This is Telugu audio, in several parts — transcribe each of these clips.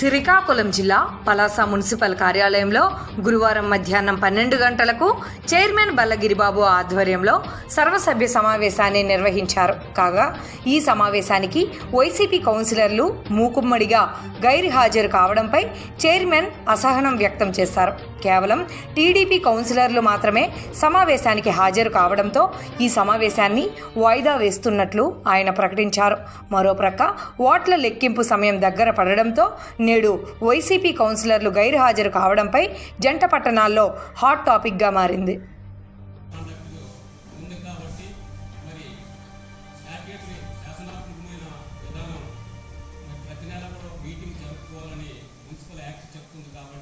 శ్రీకాకుళం జిల్లా పలాస మున్సిపల్ కార్యాలయంలో గురువారం మధ్యాహ్నం పన్నెండు గంటలకు చైర్మన్ బల్లగిరిబాబు ఆధ్వర్యంలో సర్వసభ్య సమావేశాన్ని నిర్వహించారు. కాగా ఈ సమావేశానికి వైసీపీ కౌన్సిలర్లు మూకుమ్మడిగా గైర్హాజరు కావడంపై చైర్మన్ అసహనం వ్యక్తం చేశారు. కేవలం టీడీపీ కౌన్సిలర్లు మాత్రమే సమావేశానికి హాజరు కావడంతో ఈ సమావేశాన్ని వాయిదా వేస్తున్నట్లు ఆయన ప్రకటించారు. మరోప్రక్క ఓట్ల లెక్కింపు సమయం దగ్గర పడడంతో నేడు వైసీపీ కౌన్సిలర్లు గైర్హాజరు కావడంపై జంట పట్టణాల్లో హాట్ టాపిక్గా మారింది. మున్సిపల్ యాక్ట్ చెప్తుంది కాబట్టి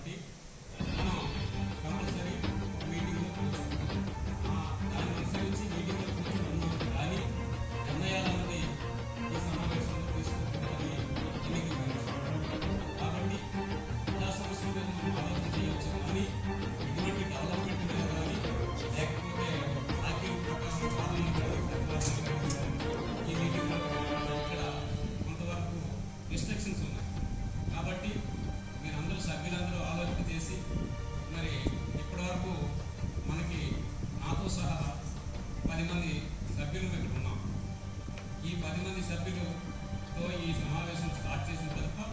పది మంది సభ్యులు పెట్టుకున్నాం ఈ పది మంది సభ్యులు